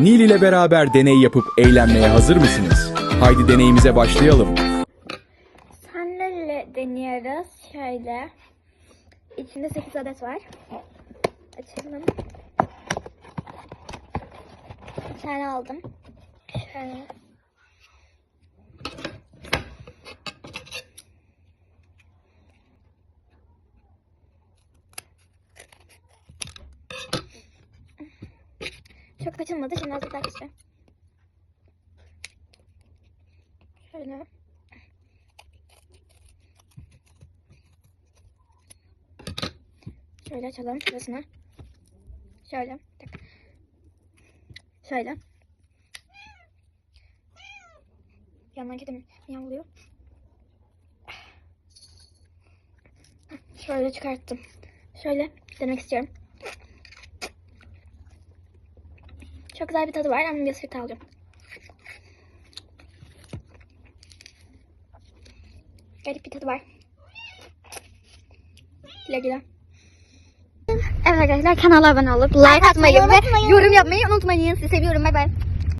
Nil ile beraber deney yapıp eğlenmeye hazır mısınız? Haydi deneyimize başlayalım. Sandalye deniyoruz. Şöyle. İçinde 8 adet var. Açalım. Bir tane aldım. Şöyle. Çok açılmadı. Şimdi azıcık daha açacağım. Şöyle. Şöyle açalım şurasını. Şöyle. dakika. Şöyle. Yandan kedim yavruyor. Şöyle çıkarttım. Şöyle denemek istiyorum. Çok güzel bir tadı var ama bir ısırık alacağım. Garip bir tadı var. Güle güle. Evet arkadaşlar kanala abone olup like atmayı ve yorum yapmayı unutmayın. Sizi seviyorum. Bay bay.